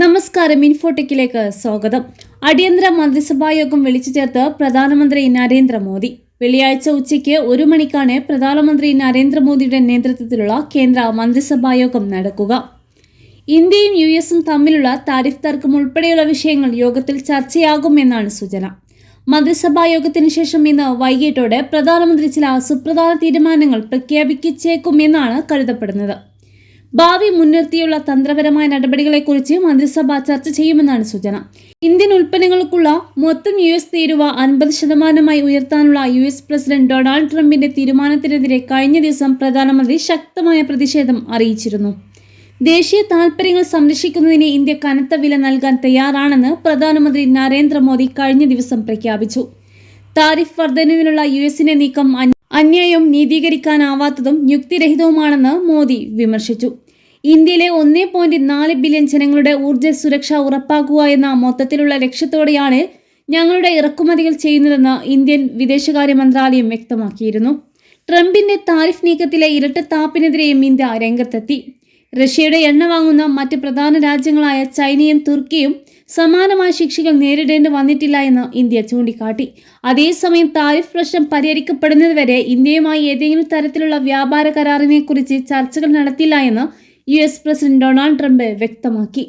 നമസ്കാരം ഇൻഫോടെക്കിലേക്ക് സ്വാഗതം. അടിയന്തര മന്ത്രിസഭാ യോഗം വിളിച്ചു ചേർത്ത് പ്രധാനമന്ത്രി നരേന്ദ്രമോദി. വെള്ളിയാഴ്ച ഉച്ചയ്ക്ക് ഒരു മണിക്കാണ് പ്രധാനമന്ത്രി നരേന്ദ്രമോദിയുടെ നേതൃത്വത്തിലുള്ള കേന്ദ്ര മന്ത്രിസഭാ യോഗം നടക്കുക. ഇന്ത്യയും യു എസും തമ്മിലുള്ള താരിഫ് തർക്കം ഉൾപ്പെടെയുള്ള വിഷയങ്ങൾ യോഗത്തിൽ ചർച്ചയാകുമെന്നാണ് സൂചന. മന്ത്രിസഭാ യോഗത്തിന് ശേഷം ഇന്ന് വൈകിട്ടോടെ പ്രധാനമന്ത്രി ചില സുപ്രധാന തീരുമാനങ്ങൾ പ്രഖ്യാപിച്ചേക്കുമെന്നാണ് കരുതപ്പെടുന്നത്. ഭാവി മുൻനിർത്തിയുള്ള തന്ത്രപരമായ നടപടികളെക്കുറിച്ച് മന്ത്രിസഭ ചർച്ച ചെയ്യുമെന്നാണ് സൂചന. ഇന്ത്യൻ ഉൽപ്പന്നങ്ങൾക്കുള്ള മൊത്തം യു എസ് തീരുവ അൻപത് ശതമാനമായി ഉയർത്താനുള്ള യു എസ് പ്രസിഡന്റ് ഡൊണാൾഡ് ട്രംപിന്റെ തീരുമാനത്തിനെതിരെ കഴിഞ്ഞ ദിവസം പ്രധാനമന്ത്രി ശക്തമായ പ്രതിഷേധം അറിയിച്ചിരുന്നു. ദേശീയ താൽപര്യങ്ങൾ സംരക്ഷിക്കുന്നതിന് ഇന്ത്യ കനത്ത വില നൽകാൻ തയ്യാറാണെന്ന് പ്രധാനമന്ത്രി നരേന്ദ്രമോദി കഴിഞ്ഞ ദിവസം പ്രഖ്യാപിച്ചു. താരിഫ് വർധനവിനുള്ള യു എസിന്റെ നീക്കം അന്യ- അന്യായവും നീതീകരിക്കാനാവാത്തതും യുക്തിരഹിതവുമാണെന്ന് മോദി വിമർശിച്ചു. ഇന്ത്യയിലെ ഒന്നേ പോയിന്റ് നാല് ബില്യൺ ജനങ്ങളുടെ ഊർജ സുരക്ഷ ഉറപ്പാക്കുക എന്ന മൊത്തത്തിലുള്ള ലക്ഷ്യത്തോടെയാണ് ഞങ്ങളുടെ ഇറക്കുമതികൾ ചെയ്യുന്നതെന്ന് ഇന്ത്യൻ വിദേശകാര്യ മന്ത്രാലയം വ്യക്തമാക്കിയിരുന്നു. ട്രംപിന്റെ താരിഫ് നീക്കത്തിലെ ഇരട്ടത്താപ്പിനെതിരെയും ഇന്ത്യ രംഗത്തെത്തി. റഷ്യയുടെ എണ്ണ വാങ്ങുന്ന മറ്റ് പ്രധാന രാജ്യങ്ങളായ ചൈനയും തുർക്കിയും സമാനമായ ശിക്ഷകൾ നേരിടേണ്ടി വന്നിട്ടില്ല എന്ന് ഇന്ത്യ ചൂണ്ടിക്കാട്ടി. അതേസമയം താരിഫ് പ്രശ്നം പരിഹരിക്കപ്പെടുന്നതുവരെ ഇന്ത്യയുമായി ഏതെങ്കിലും തരത്തിലുള്ള വ്യാപാര കരാറിനെക്കുറിച്ച് ചർച്ചകൾ നടത്തില്ല എന്ന് യു പ്രസിഡന്റ് ഡൊണാൾഡ് ട്രംപ് വ്യക്തമാക്കി.